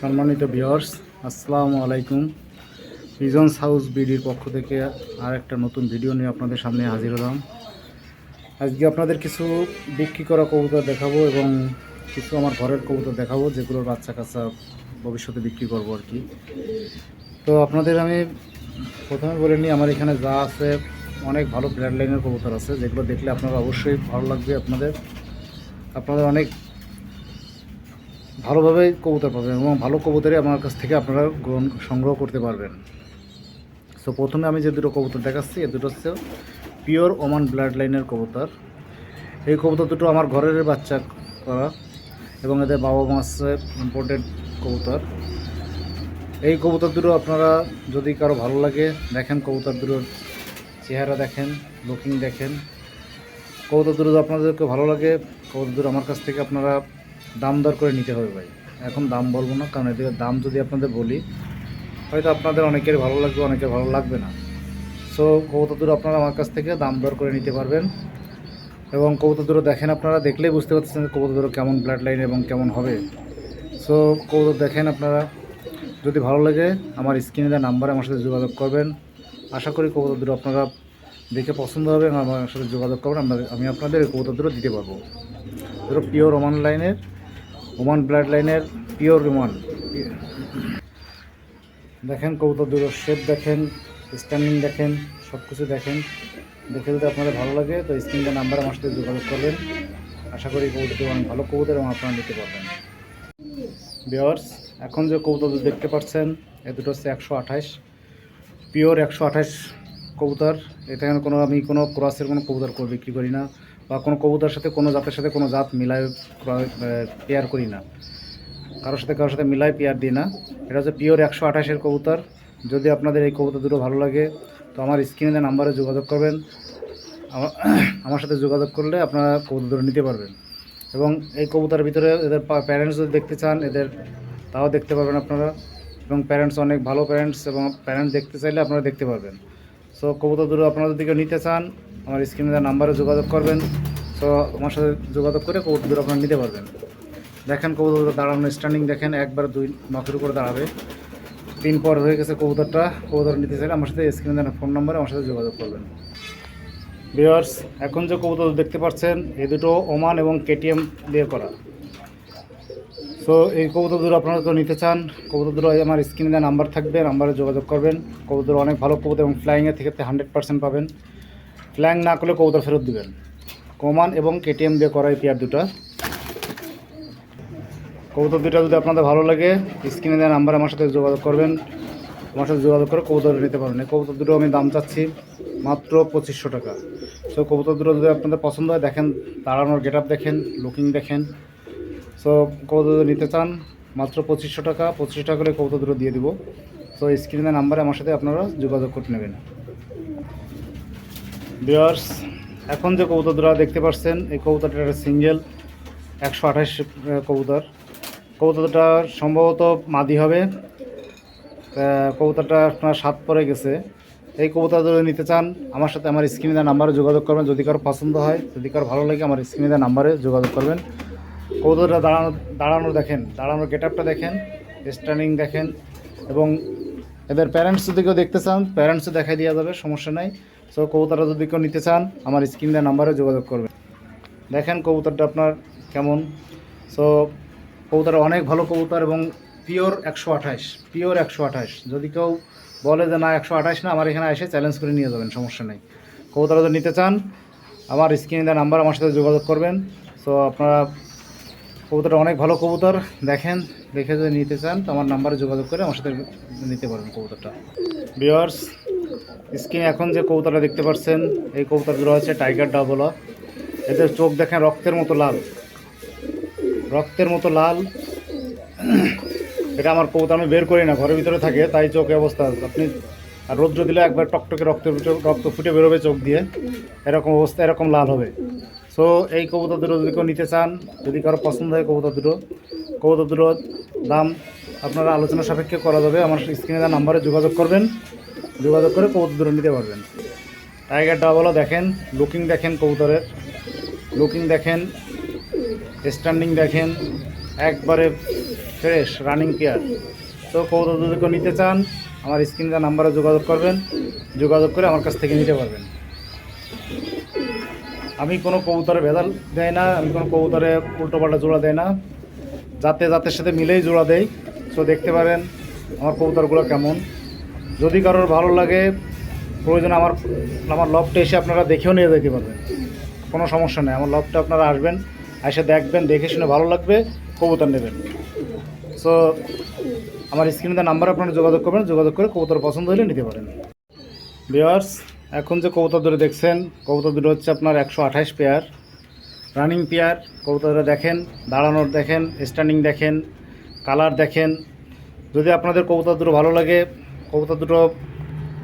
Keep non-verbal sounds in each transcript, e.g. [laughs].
সম্মানিত ভিউয়ার্স, আসসালামু আলাইকুম। পিজন্স হাউস বিডির পক্ষ থেকে আর একটা নতুন ভিডিও নিয়ে আপনাদের সামনে হাজির হলাম। আজকে আপনাদের কিছু বিক্রি করা কবুতর দেখাবো এবং কিছু আমার ঘরের কবুতর দেখাবো, যেগুলোর বাচ্চা কাচ্চা ভবিষ্যতে বিক্রি করব আর কি। তো আপনাদের আমি প্রথমে বলে নিই, আমার এখানে যা আছে, অনেক ভালো ব্র্যান্ড লাইনের কবুতর আছে, যেগুলো দেখলে আপনারা অবশ্যই ভালো লাগবে আপনাদের। আপনাদের অনেক ভালোভাবে কবুতর পাবেন এবং ভালো কবুতরই আমার কাছ থেকে আপনারা গ্রহণ, সংগ্রহ করতে পারবেন। সো প্রথমে আমি যে দুটো কবুতর দেখাচ্ছি, এ দুটো হচ্ছে পিওর ওমান ব্লাড লাইনের কবুতর। এই কবুতর দুটো আমার ঘরের বাচ্চা করা এবং এদের বাবা মা আছে ইম্পোর্টেড কবুতর। এই কবুতর দুটো আপনারা যদি কারও ভালো লাগে, দেখেন কবুতর দুটোর চেহারা দেখেন লুকিং দেখেন। কবুতর দুটো আপনাদেরকে ভালো লাগে, কবুতর দুটো আমার কাছ থেকে আপনারা দাম দর করে নিতে হবে ভাই। এখন দাম বলব না, কারণ এদিকে দাম যদি আপনাদের বলি, হয়তো আপনাদের অনেকের ভালো লাগবে, অনেকের ভালো লাগবে না। সো কবুতর দুটো আপনারা আমার কাছ থেকে দাম দর করে নিতে পারবেন। এবং দুটো দেখেন আপনারা, দেখলেই বুঝতে পারছেন দুটো কেমন ব্লাড লাইন এবং কেমন হবে। সো কবুতর দেখেন আপনারা, যদি ভালো লাগে, আমার স্ক্রিনে দেওয়া নাম্বারে আমার সাথে যোগাযোগ করবেন। আশা করি কবুতর দুটো আপনারা দেখে পছন্দ হবে আমার সাথে যোগাযোগ করবেন। আমি আপনাদের দুটো দিতে পারব। দুটো পিওর ওমান লাইনের ওমান ব্লাড লাইনের পিওর ওমান দেখেন কবুতর দুটো শেপ দেখেন স্ট্যান্ডিং দেখেন সব কিছু দেখেন। দেখে যদি আপনাদের ভালো লাগে, তো স্ক্রিনটা নাম্বার আমার সাথে যোগাযোগ করবেন। আশা করি কবুতরটি অনেক ভালো কবুতর এবং আপনারা নিতে পারবেন। বিয়ার্স এখন যে কবুতর দেখতে পাচ্ছেন, এ দুটো হচ্ছে একশো আঠাশ। পিওর একশো আঠাশ কবুতর। এখানে কোনো আমি কোনো ক্রসের কোনো কবুতর করে বিক্রি করি না। বা কোনো কবুতর সাথে, কোনো জাতের সাথে কোনো জাত মিলায় পেয়ার করি না। কারোর সাথে কারোর সাথে মিলাই পেয়ার দিই না। এটা হচ্ছে পিওর একশো আঠাশের কবুতর। যদি আপনাদের এই কবুতর দুটো ভালো লাগে, তো আমার স্ক্রিনে নাম্বারে যোগাযোগ করবেন। [coughs] আমার সাথে যোগাযোগ করলে আপনারা কবুতর দুটো নিতে পারবেন। এবং এই কবুতরের ভিতরে এদের প্যারেন্টস যদি দেখতে চান, এদের তাও দেখতে পারবেন আপনারা। এবং প্যারেন্টস অনেক ভালো প্যারেন্টস এবং প্যারেন্টস দেখতে চাইলে আপনারা দেখতে পারবেন। সো কবুতর দুটো আপনারা যদি কেউ নিতে চান আমার স্ক্রিনে দেওয়া নাম্বারে যোগাযোগ করবেন। তো আমার সাথে যোগাযোগ করে কবুতর আপনারা নিতে পারবেন। দেখেন কবুতর দাঁড়ানো স্ট্যান্ডিং দেখেন, একবার দুই নখের উপরে দাঁড়াবে। তিন পর হয়ে গেছে কবুতরটা, কবুতর নিতে চাইলে আমার সাথে স্ক্রিনে দেওয়া ফোন নাম্বারে আমার সাথে যোগাযোগ করবেন। বিয়ার্স এখন যে কবুতর দেখতে পাচ্ছেন, এই দুটো ওমান এবং কেটিএম দিয়ে করা। সো এই কবুতর দুটো আপনারা তো নিতে চান কবুতর দুটো আমার স্ক্রিনে নাম্বার থাকবে নাম্বারে যোগাযোগ করবেন। কবুতর অনেক ভালো কবুতর এবং ফ্লাইংয়ের থেকে হান্ড্রেড পার্সেন্ট পাবেন। ফ্ল্যাং না করলে কবুতর ফেরত দেবেন। কমান এবং কেটিএম দিয়ে করা এই পেয়ার দুটা। কবুতর দুটা যদি আপনাদের ভালো লাগে স্ক্রিনে দেওয়া নাম্বার আমার সাথে যোগাযোগ করবেন। আমার সাথে যোগাযোগ করে কবুতর নিতে পারবেন এই কবুতর দুটো আমি দাম চাচ্ছি মাত্র পঁচিশশো টাকা। সো কবুতর দুটো যদি আপনাদের পছন্দ হয়, দেখেন দাঁড়ানোর গেট দেখেন লুকিং দেখেন। সো কবুতর নিতে চান, মাত্র পঁচিশশো টাকা। পঁচিশশো টাকা করে কবুতর দুটো দিয়ে দিব। তো স্ক্রিনের নাম্বারে আমার সাথে আপনারা যোগাযোগ করে নেবেন। বিয়ার্স এখন যে কবুতর দেখতে পাচ্ছেন, এই কবুতরটা একটা সিঙ্গেল একশো আঠাশ কবুতর। কবুতরটা সম্ভবত মাদি হবে। কবুতরটা আপনার সাত পরে গেছে। এই কবুতর যদি নিতে চান, আমার সাথে আমার স্ক্রিনে দেওয়া নাম্বারে যোগাযোগ করবেন। যদি কারও পছন্দ হয়, যদি কারও ভালো লাগে, আমার স্ক্রিনে দেওয়া নাম্বারে যোগাযোগ করবেন। কবুতরটা দাঁড়ানো দাঁড়ানো দেখেন, দাঁড়ানোর গেট আপটা দেখেন স্ট্যান্ডিং দেখেন এবং এদের প্যারেন্টস যদি কেউ দেখতে চান প্যারেন্টসও দেখাই দেওয়া যাবে, সমস্যা নাই। সো কবুতরটা যদি কেউ নিতে চান, আমার স্ক্রিন দেওয়া নাম্বারে যোগাযোগ করবেন। দেখেন কবুতরটা আপনার কেমন। সো কবুতর অনেক ভালো কবুতর এবং পিওর একশো আঠাশ পিওর একশো আঠাশ। যদি কেউ বলে যে না, একশো আঠাশ না, আমার এখানে এসে চ্যালেঞ্জ করে নিয়ে যাবেন, সমস্যা নেই। কবুতর যদি নিতে চান, আমার স্ক্রিনে দেওয়া নাম্বার আমার সাথে যোগাযোগ করবেন। সো আপনারা কবুতরটা অনেক ভালো কবুতর, দেখেন, দেখে যদি নিতে চান, তো আমার নাম্বারে যোগাযোগ করে আমার সাথে নিতে পারবেন কবুতরটা। বিয়ার্স স্ক্রিনে এখন যে কবুতরটা দেখতে পাচ্ছেন, এই কবুতরগুলো হচ্ছে টাইগার ডাবলা এদের চোখ দেখেন রক্তের মতো লাল। রক্তের মতো লাল। এটা আমার কবুতর, আমি বের করি না, ঘরের ভিতরে থাকে, তাই চোখে অবস্থা আপনি আর রৌদ্র দিলে একবার টকটকে ভিতরে- রক্ত ফুটে বেরোবে চোখ দিয়ে, এরকম অবস্থা, এরকম লাল হবে। সো এই কবুতর দুটো যদি কেউ নিতে চান, যদি কারও পছন্দ হয় কবুতর দুটো কবুতর দুটো দাম আপনারা আলোচনা সাপেক্ষে করা যাবে। আমার স্ক্রিনে দেওয়া নাম্বারে যোগাযোগ করবেন, যোগাযোগ করে কবুতর দুটো নিতে পারবেন। টাইগার ডাবলও দেখেন লুকিং দেখেন কবুতরের। লুকিং দেখেন স্ট্যান্ডিং দেখেন, একবারে ফ্রেশ রানিং কেয়ার তো কবুতর কেউ নিতে চান, আমার স্ক্রিনে নাম্বারে যোগাযোগ করবেন, যোগাযোগ করে আমার কাছ থেকে নিতে পারবেন। আমি কোনো কবুতরে ভেজাল দেয় না, আমি কোনো কবুতরে উল্টোপাল্টা জোড়া দেয় না। যাতে জাতের সাথে মিলেই জোড়া দেই। সো দেখতে পারেন আমার কবুতরগুলো কেমন। যদি কারোর ভালো লাগে, প্রয়োজন আমার আমার লবটা এসে আপনারা দেখেও নিয়ে যেতে পারবেন। কোনো সমস্যা নেই, আমার লবটা আপনারা আসবেন, এসে দেখবেন, দেখে শুনে ভালো লাগবে, কবুতর নেবেন। সো আমার স্ক্রিনে নাম্বার আপনারা যোগাযোগ করবেন, যোগাযোগ করে কবুতর পছন্দ হলে নিতে পারেন। বিয়ার্স এখন যে কবুতর দুটো দেখছেন, কবুতর দুটো হচ্ছে আপনার একশো আঠাশ পেয়ার। রানিং পেয়ার, কবুতরটা দেখেন, দাঁড়ানোর দেখেন স্ট্যান্ডিং দেখেন, কালার দেখেন। যদি আপনাদের কবুতর দুটো ভালো লাগে, কবুতর দুটো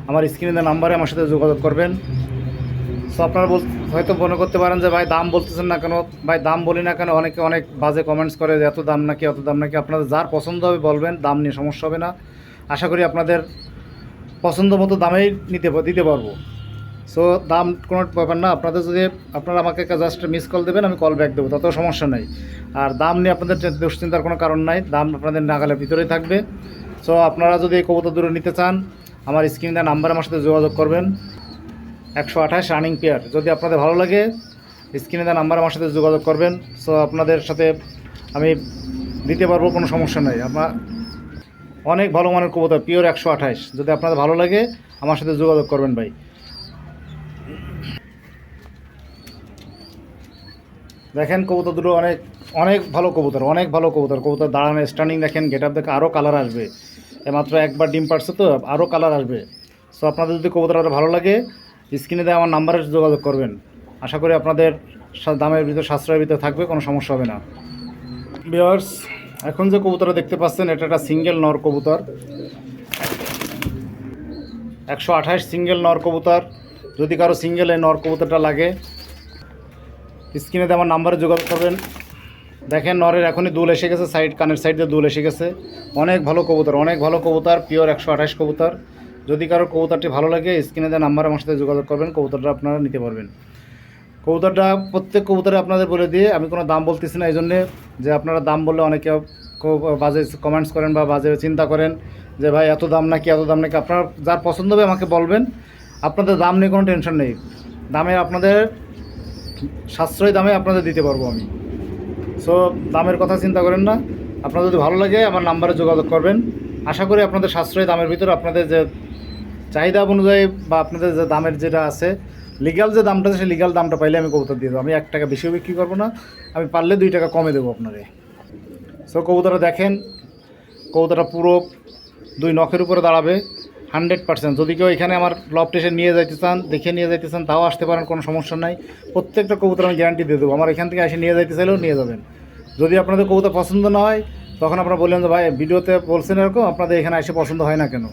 আমার স্ক্রিনে নাম্বারে আমার সাথে যোগাযোগ করবেন। সো আপনারা বল হয়তো মনে করতে পারেন যে, ভাই, দাম বলতেছেন না কেন? ভাই, দাম বলি না কেন? অনেকে অনেক বাজে কমেন্টস করে যে, এত দাম নাকি, এত দাম নাকি। আপনাদের যার পছন্দ হবে বলবেন, দাম নিয়ে সমস্যা হবে না। আশা করি আপনাদের পছন্দ মতো দামেই নিতে দিতে পারব। সো দাম কোনো ব্যাপার না। আপনাদের যদি আপনারা আমাকে জাস্ট মিস কল দেবেন, আমি কল ব্যাক দেবো, তত সমস্যা নেই। আর দাম নিয়ে আপনাদের দুশ্চিন্তার কোনো কারণ নাই। দাম আপনাদের নাগালের ভিতরেই থাকবে। সো আপনারা যদি এই কবুতর দূরে নিতে চান, আমার স্ক্রিনে নাম্বার আমার সাথে যোগাযোগ করবেন। একশো আঠাশ রানিং পেয়ার যদি আপনাদের ভালো লাগে, স্ক্রিনে দেওয়া নাম্বার আমার সাথে যোগাযোগ করবেন। সো আপনাদের সাথে আমি দিতে পারব, কোনো সমস্যা নাই। আপনার অনেক ভালো মানের কবুতর পিওর একশো আঠাশ। যদি আপনাদের ভালো লাগে, আমার সাথে যোগাযোগ করবেন ভাই। দেখেন কবুতর দুটো অনেক অনেক ভালো কবুতর, অনেক ভালো কবুতর। কবুতর দাঁড়ানো স্টার্নিং দেখেন গেট আপ দেখে আরও কালার আসবে। মাত্র একবার ডিম পারছে তো আরও কালার আসবে। সো আপনাদের যদি কবুতর আরও ভালো লাগে স্ক্রিনে দেওয়া আমার নাম্বারে যোগাযোগ করবেন। আশা করি আপনাদের দামের ভিতর, সাশ্রয়ের ভিতরে থাকবে, কোনো সমস্যা হবে না। বিয়ার্স এখন যে কবুতরটা দেখতে পাচ্ছেন, এটা একটা সিঙ্গেল নর কবুতর। একশো আঠাশ সিঙ্গেল নর কবুতর। যদি কারও সিঙ্গেল এই নর কবুতরটা লাগে স্ক্রিনে আমার নাম্বারে যোগাযোগ করবেন। দেখেন নরের এখনই দুল এসে গেছে, সাইড, কানের সাইড দিয়ে দুল এসে গেছে। অনেক ভালো কবুতর, অনেক ভালো কবুতর, পিওর একশো আঠাশ কবুতর। যদি কারও কবুতরটি ভালো লাগে, স্ক্রিনে দেওয়া নাম্বার আমার সাথে যোগাযোগ করবেন, কবুতরটা আপনারা নিতে পারবেন। কবুতরটা প্রত্যেক কবুতরে আপনাদের বলে দিয়ে, আমি কোনো দাম বলতেছি না এই জন্যে যে আপনারা দাম বললে অনেকে বাজে কমেন্টস করেন বা বাজে চিন্তা করেন যে ভাই এত দাম নাকি, এত দাম নাকি, আপনার যার পছন্দ হবে আমাকে বলবেন। আপনাদের দাম নিয়ে কোনো টেনশন নেই। দামে আপনাদের সাশ্রয়ী দামে আপনাদের দিতে পারব আমি। সো দামের কথা চিন্তা করেন না। আপনাদের যদি ভালো লাগে, আমার নাম্বারে যোগাযোগ করবেন। আশা করি আপনাদের সাশ্রয়ী দামের ভিতরে আপনাদের যে চাহিদা অনুযায়ী বা আপনাদের যে দামের যেটা আছে লিগাল যে দামটা আছে, সেই লিগাল দামটা পাইলে আমি কবুতর দিয়ে দেবো। আমি এক টাকা বেশিও বিক্রি করব না। আমি পারলে দুই টাকা কমে দেবো আপনারে। সো কবুতরটা দেখেন। কবুতরটা পুরো দুই নখের উপরে দাঁড়াবে। Hundred percent. যদি কেউ এখানে আমার লফট এসে নিয়ে যাইতে চান, দেখে নিয়ে যাইতে চান, তাও আসতে পারেন, কোনো সমস্যা নাই। প্রত্যেকটা কবুতর আমি গ্যারান্টি দিয়ে দেবো। আমার এখান থেকে এসে নিয়ে যাইতে চাইলেও নিয়ে যাবেন। যদি আপনাদের কবুতর পছন্দ না হয়, তখন আপনারা বললেন যে, ভাই, ভিডিওতে বলছেন এরকম, আপনাদের এখানে এসে পছন্দ হয় না কেন?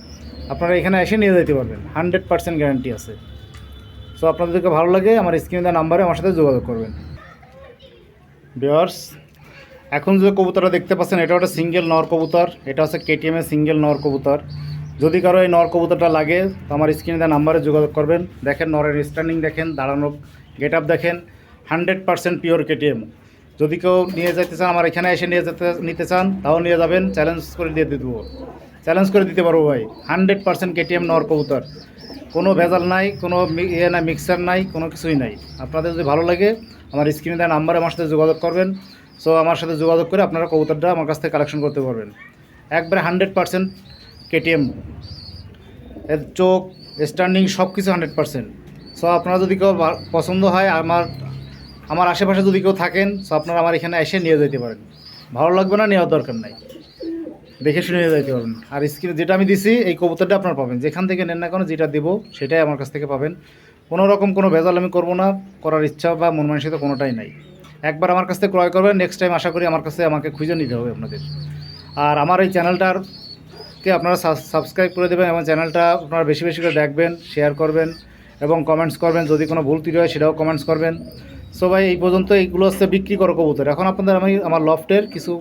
আপনারা এখানে এসে নিয়ে যেতে পারবেন। হান্ড্রেড পার্সেন্ট গ্যারান্টি আছে। সো আপনাদেরকে ভালো লাগে, আমার স্ক্রিনে দেওয়া নাম্বারে আমার সাথে যোগাযোগ করবেন। বিয়ার্স এখন যে কবুতরটা দেখতে পাচ্ছেন, এটা একটা সিঙ্গেল নর কবুতর, এটা হচ্ছে কেটিএম এর সিঙ্গেল নর কবুতর। যদি কারও এই নর কবুতরটা লাগে আমার স্ক্রিনে দেওয়া নাম্বারে যোগাযোগ করবেন। দেখেন, নরের স্ট্যান্ডিং দেখেন, দাঁড়ানো গেট আপ দেখেন হান্ড্রেড পার্সেন্ট পিওর কেটিএম যদি কেউ নিয়ে যেতে চান, আমার এখানে এসে নিয়ে যেতে, নিতে চান, তাও নিয়ে যাবেন চ্যালেঞ্জ করে দিয়ে দেবো। চ্যালেঞ্জ করে দিতে পারব ভাই হান্ড্রেড পার্সেন্ট কেটিএম নর কবুতর। কোনো ভেজাল নাই, কোনো ইয়ে নাই মিক্সার নাই, কোনো কিছুই নাই। আপনাদের যদি ভালো লাগে, আমার স্ক্রিনে দেওয়া নাম্বারে আমার সাথে যোগাযোগ করবেন। সো আমার সাথে যোগাযোগ করে আপনারা কবুতরটা আমার কাছ থেকে কালেকশন করতে পারবেন। একবারে হান্ড্রেড পার্সেন্ট কেটিএম এর চোখ স্ট্যান্ডিং সব কিছু হান্ড্রেড পার্সেন্ট সো আপনারা যদি কেউ পছন্দ হয়, আমার আমার আশেপাশে যদি কেউ থাকেন সো আপনারা আমার এখানে এসে নিয়ে যেতে পারেন। ভালো লাগবে না, নেওয়ার দরকার নাই। দেখে শুনে নিয়ে যেতে পারবেন। আর স্ক্রিনে যেটা আমি দিছি, এই কবুতরটা আপনারা পাবেন। যেখান থেকে নেন না কেন, যেটা দেবো, সেটাই আমার কাছ থেকে পাবেন। কোনো রকম কোনো ভেজাল আমি করব না। করার ইচ্ছা বা মন মানসিকতা কোনোটাই নাই। একবার আমার কাছ থেকে ক্রয় করবেন নেক্সট টাইম আশা করি আমার কাছে আমাকে খুঁজে নিতে হবে আপনাদের। আর আমার এই চ্যানেলটার কে আপনারা সাবস্ক্রাইব করে দেবেন এবং চ্যানেলটা আপনারা বেশি বেশি করে দেখবেন শেয়ার করবেন এবং কমেন্টস করবেন। যদি কোনো ভুল ত্রুটি হয় সেটাও কমেন্টস করবেন। সো ভাই, এই পর্যন্ত এইগুলো হচ্ছে বিক্রি করো কবুতর। এখন আপনাদের আমি আমার লফটের কিছু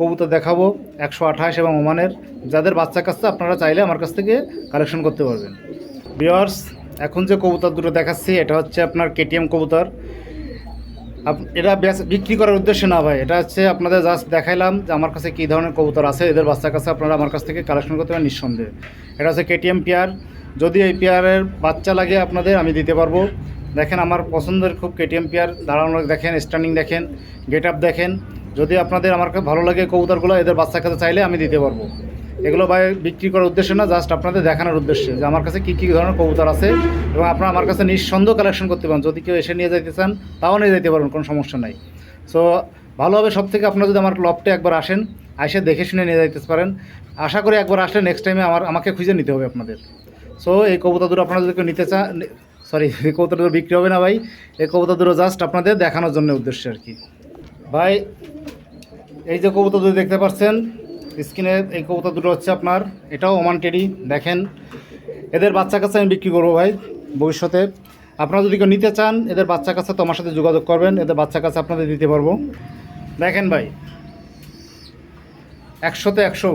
কবুতর দেখাবো, একশো আঠাশ এবং ওমানের। যাদের বাচ্চা কাছে আপনারা চাইলে আমার কাছ থেকে কালেকশন করতে পারবেন। বিয়ার্স এখন যে কবুতর দুটো দেখাচ্ছি, এটা হচ্ছে আপনার কেটিএম কবুতর। এটা বিক্রি করার উদ্দেশ্যে না ভাই। এটা হচ্ছে আপনাদের জাস্ট দেখাইলাম যে আমার কাছে কী ধরনের কবুতর আছে। এদের বাচ্চার কাছে আপনারা আমার কাছ থেকে কালেকশন করতে পারেন নিঃসন্দেহে। এটা হচ্ছে কেটিএম পেয়ার যদি এই পেয়ারের বাচ্চা লাগে আপনাদের, আমি দিতে পারব। দেখেন আমার পছন্দের খুব কেটিএম পেয়ার দাঁড়ানো দেখেন স্ট্যান্ডিং দেখেন গেট আপ দেখেন। যদি আপনাদের আমার ভালো লাগে কবুতরগুলো, এদের বাচ্চার কাছে চাইলে আমি দিতে পারব। এগুলো ভাই বিক্রি করার উদ্দেশ্যে না জাস্ট আপনাদের দেখানোর উদ্দেশ্যে যে আমার কাছে কী কী ধরনের কবুতর আছে এবং আপনারা আমার কাছে নিঃসন্দেহ কালেকশন করতে পারেন। যদি কেউ এসে নিয়ে যেতে চান, তাও নিয়ে যেতে পারবেন, কোনো সমস্যা নাই। সো ভালো হবে সব থেকে আপনারা যদি আমার লফটে একবার আসেন এসে দেখে শুনে নিয়ে যাইতে পারেন। আশা করি একবার আসলে নেক্সট টাইমে আমার, আমাকে খুঁজে নিতে হবে আপনাদের। সো এই কবুতর দুটো আপনারা যদি কেউ নিতে চান সরি [laughs] এই কবুতর দুটো বিক্রি হবে না ভাই। এই কবুতর দুটো জাস্ট আপনাদের দেখানোর জন্য উদ্দেশ্য আর কি। ভাই, এই যে কবুতর দুটো দেখতে পাচ্ছেন স্ক্রিনে এই কবুতর দুটো হচ্ছে আপনার, এটাও ওমান টেডি দেখেন। এদের বাচ্চা কাছে আমি বিক্রি করব ভাই, ভবিষ্যতে। আপনারা যদি কেউ নিতে চান, এদের বাচ্চা কাছে তো আমার সাথে যোগাযোগ করবেন, এদের বাচ্চা কাছে আপনাদের দিতে পারব। দেখেন ভাই, একশোতে একশো,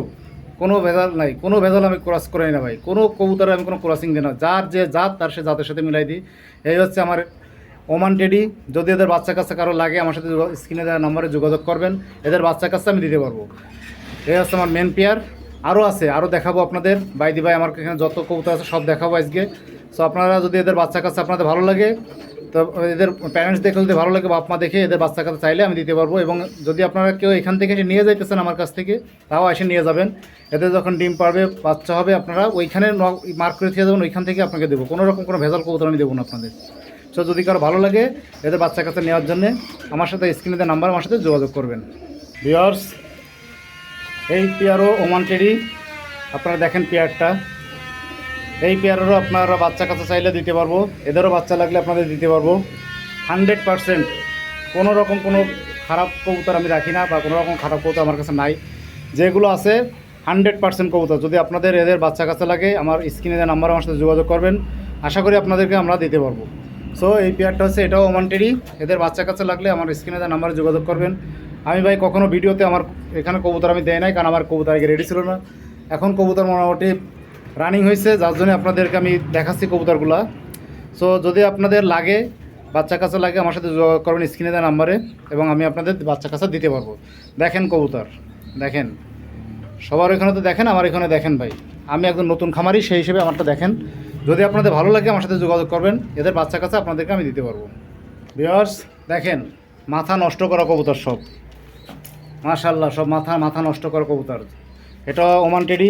কোনো ভেজাল নাই, কোনো ভেজাল আমি ক্রস করাই না ভাই, কোনো কবুতরে আমি কোনো ক্রসিং দিই না, যার যে জাত, তার সে জাতের সাথে মিলাই দিই। এই হচ্ছে আমার ওমান টেডি যদি এদের বাচ্চা কাছে কারও লাগে, আমার সাথে স্ক্রিনে দেওয়া নাম্বারে যোগাযোগ করবেন, এদের বাচ্চা কাছে আমি দিতে পারব। এই হচ্ছে আমার মেন পেয়ার আরও আছে আরও দেখাবো আপনাদের। বাইদি ভাই আমার এখানে যত কবুতর আছে সব দেখাবো আজকে। সো আপনারা যদি এদের বাচ্চা কাছে আপনাদের ভালো লাগে, তো এদের প্যারেন্টস দেখে যদি ভালো লাগে বাপ মা দেখে এদের বাচ্চা কাছে চাইলে আমি দিতে পারব। এবং যদি আপনারা কেউ এখান থেকে এসে নিয়ে যাইতেছেন আমার কাছ থেকে, তাও এসে নিয়ে যাবেন। এদের যখন ডিম পারবে, বাচ্চা হবে, আপনারা ওইখানে মার্ক করে দিয়ে যাবেন, ওইখান থেকে আপনাকে দেবো। কোনো রকম কোনো ভেজাল কবুতর আমি দেবো না আপনাদের। সো যদি কারও ভালো লাগে এদের বাচ্চা কাছে নেওয়ার জন্য, আমার সাথে স্ক্রিনে নাম্বার আমার সাথে যোগাযোগ করবেন। ভিওর্স এই পেয়ারও ওমান টেরি আপনারা দেখেন পেয়ারটা। এই পেয়ারেরও আপনারা বাচ্চা কাছে চাইলে দিতে পারব। এদেরও বাচ্চা লাগলে আপনাদের দিতে পারব। হান্ড্রেড পারসেন্ট কোনো রকম কোনো খারাপ কবুতর আমি রাখি না বা কোনো রকম খারাপ কবুতর আমার কাছে নাই। যেগুলো আছে, হান্ড্রেড পার্সেন্ট কবুতর। যদি আপনাদের এদের বাচ্চা কাছে লাগে, আমার স্ক্রিনে দেওয়া নাম্বার আমার সাথে যোগাযোগ করবেন, আশা করি আপনাদেরকে আমরা দিতে পারব। সো এই পেয়ারটা হচ্ছে এটাও ওমান্টেরই এদের বাচ্চা কাছে লাগলে আমার স্ক্রিনে দেওয়া নাম্বারে যোগাযোগ করবেন আমি ভাই কখনো ভিডিওতে আমার এখানে কবুতর আমি দেয় নাই, কারণ আমার কবুতর আগে রেডি ছিল না। এখন কবুতর মোটামুটি রানিং হয়েছে, যার জন্য আপনাদেরকে আমি দেখাচ্ছি কবুতরগুলা। সো যদি আপনাদের লাগে, বাচ্চা কাছে লাগে, আমার সাথে যোগাযোগ করবেন স্ক্রিনে দেওয়া নাম্বারে, এবং আমি আপনাদের বাচ্চা কাছে দিতে পারব। দেখেন কবুতর, দেখেন। সবার এখানে তো দেখেন, আমার এখানে দেখেন ভাই। আমি একজন নতুন খামারি, সেই হিসেবে আমারটা দেখেন। যদি আপনাদের ভালো লাগে, আমার সাথে যোগাযোগ করবেন, এদের বাচ্চা কাছে আপনাদেরকে আমি দিতে পারব। বিয়ার্স দেখেন, মাথা নষ্ট করা কবুতর সব। মাশাল্লাহ সব মাথা মাথা নষ্ট করা কবুতর। এটা ওমান টেডি।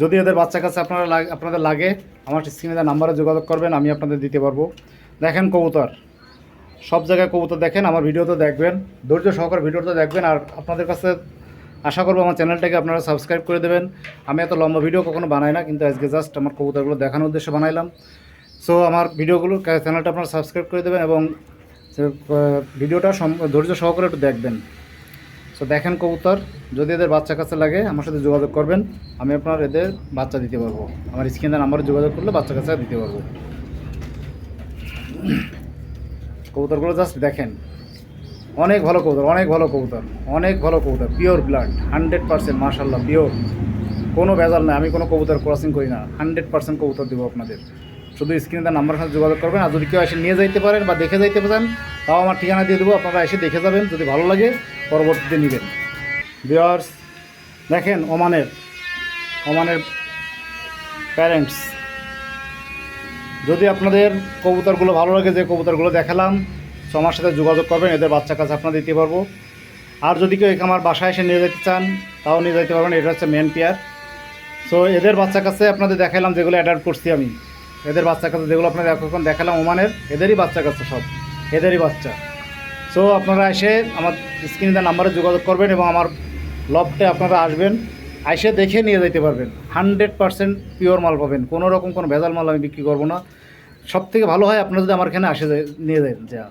যদি এদের বাচ্চা কাছে আপনারা আপনাদের লাগে, আমার স্ক্রিনে নাম্বারে যোগাযোগ করবেন, আমি আপনাদের দিতে পারব। দেখেন কবুতর। সব জায়গায় কবুতর দেখেন, আমার ভিডিওতে দেখবেন। ধৈর্য সহকারে ভিডিওটা দেখবেন, আর আপনাদের কাছে আশা করব আমার চ্যানেলটাকে আপনারা সাবস্ক্রাইব করে দেবেন। আমি এত লম্বা ভিডিও কখনো বানাই না, কিন্তু আজকে জাস্ট আমার কবুতরগুলো দেখানোর উদ্দেশ্যে বানাইলাম। সো আমার ভিডিওগুলো, চ্যানেলটা আপনারা সাবস্ক্রাইব করে দেবেন এবং ভিডিওটা ধৈর্য সহকারে একটু দেখবেন। সো দেখেন কবুতর, যদি এদের বাচ্চা কাছে লাগে, আমার সাথে যোগাযোগ করবেন, আমি আপনার এদের বাচ্চা দিতে পারব। আমার স্ক্রিনের নাম্বারে যোগাযোগ করলে বাচ্চা কাছে দিতে পারব। কবুতরগুলো জাস্ট দেখেন। অনেক ভালো কবুতর, অনেক ভালো কবুতর, অনেক ভালো কবুতর পিওর ব্লাড হান্ড্রেড পার্সেন্ট মার্শাল্লাহ পিওর কোনো ভেজাল নাই, আমি কোনো কবুতর ক্রসিং করি না হান্ড্রেড পার্সেন্ট কবুতর দেবো আপনাদের। শুধু স্ক্রিনে তার নাম্বার সাথে যোগাযোগ করবেন, আর যদি কেউ এসে নিয়ে যাইতে পারেন বা দেখে যাইতে পারেন তাও আমার ঠিকানা দিয়ে দেবো, আপনারা এসে দেখে যাবেন, যদি ভালো লাগে, পরবর্তীতে নেবেন। বিয়ার্স দেখেন ওমানের ওমানের প্যারেন্টস যদি আপনাদের কবুতরগুলো ভালো লাগে, যে কবুতরগুলো দেখালাম তো আমার সাথে যোগাযোগ করবেন, এদের বাচ্চা কাছে আপনারা দিতে পারব। আর যদি কেউ আমার বাসায় এসে নিয়ে যেতে চান, তাও নিয়ে যেতে পারবেন, এটা হচ্ছে মেন পেয়ার সো এদের বাচ্চা কাছে আপনাদের দেখালাম যেগুলো অ্যাডাপ্ট করছি আমি। এদের বাচ্চা কাছে যেগুলো আপনাদের এখন দেখালাম ওমানের, এদেরই বাচ্চা কাছে সব। এদেরই বাচ্চা। সো আপনারা এসে আমার স্ক্রিনে দেওয়া নাম্বারে যোগাযোগ করবেন এবং আমার লফটে আপনারা আসবেন, এসে দেখে নিয়ে যেতে পারবেন। হানড্রেড পার্সেন্ট পিওর মাল পাবেন। কোনো রকম কোনো ভেজাল মাল আমি বিক্রি করব না। সব থেকে ভালো হয় আপনারা যদি আমার এখানে আসে নিয়ে যায় যা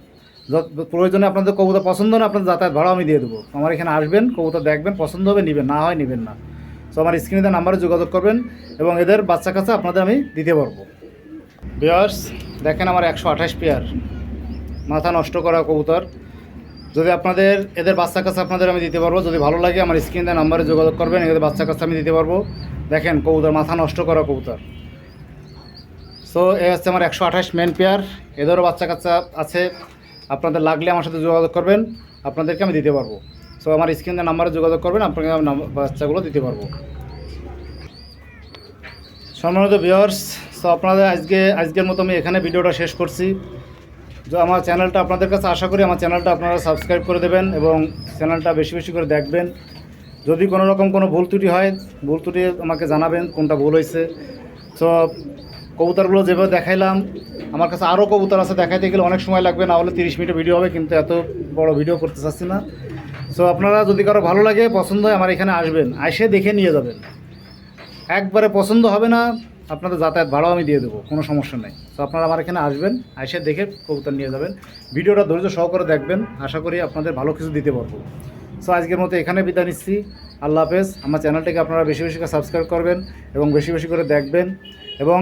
প্রয়োজনে আপনাদের কবুতর পছন্দ না আপনাদের যাতায়াত ভাড়া আমি দিয়ে দেবো। আমার এখানে আসবেন, কবুতর দেখবেন, পছন্দ হবে, নেবেন, না হয় নেবেন না। সো আমার স্ক্রিনে দেওয়া নাম্বারে যোগাযোগ করবেন এবং এদের বাচ্চা কাছে আপনাদের আমি দিতে পারব। বিয়ার্স দেখেন আমার একশো আঠাশ পেয়ার মাথা নষ্ট করা কবুতর। যদি আপনাদের, এদের বাচ্চা কাছে আপনাদের আমি দিতে পারব। যদি ভালো লাগে, আমার স্ক্রিন নাম্বারে যোগাযোগ করবেন, এদের বাচ্চা কাছে আমি দিতে পারব। দেখেন, কবুতর মাথা নষ্ট করা কবুতর। সো এ হচ্ছে আমার একশো আঠাশ মেন পেয়ার এদেরও বাচ্চা কাচ্চা আছে। আপনাদের লাগলে আমার সাথে যোগাযোগ করবেন। আপনাদেরকে আমি দিতে পারব। সো আমার স্ক্রিনের নাম্বারে যোগাযোগ করবেন, আপনাকে আমি বাচ্চাগুলো দিতে পারব। সম্মানিত ভিউয়ার্স সো আপনাদের আজকে, আজকের মতো আমি এখানে ভিডিওটা শেষ করছি। আমার চ্যানেলটা আপনাদের কাছে আশা করি আমার চ্যানেলটা আপনারা সাবস্ক্রাইব করে দেবেন এবং চ্যানেলটা বেশি বেশি করে দেখবেন। যদি কোনো রকম কোনো ভুল ত্রুটি হয়, ভুল ত্রুটি আমাকে জানাবেন কোনটা ভুল হয়েছে। তো কবুতরগুলো যেভাবে দেখাইলাম, আমার কাছে আরও কবুতর আছে দেখাইতে গেলে অনেক সময় লাগবে, না হলে তিরিশ মিনিটের ভিডিও হবে, কিন্তু এত বড় ভিডিও করতে চাচ্ছি না। সো আপনারা যদি কারও ভালো লাগে, পছন্দ হয়, আমার এখানে আসবেন, এসে দেখে নিয়ে যাবেন। একবারে পছন্দ হবে না আপনাদের যাতায়াত ভাড়াও আমি দিয়ে দেবো, কোনো সমস্যা নেই। তো আপনারা আমার এখানে আসবেন, এসে দেখে কবুতর নিয়ে যাবেন। ভিডিওটা ধৈর্য সহকারে দেখবেন, আশা করি আপনাদের ভালো কিছু দিতে পারব। সো আজকের মতো এখানে বিদায় নিচ্ছি, আল্লাহ হাফেজ। আমার চ্যানেলটিকে আপনারা বেশি বেশি করে সাবস্ক্রাইব করবেন এবং বেশি বেশি করে দেখবেন এবং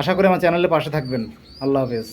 আশা করি আমার চ্যানেলের পাশে থাকবেন। আল্লাহ হাফেজ।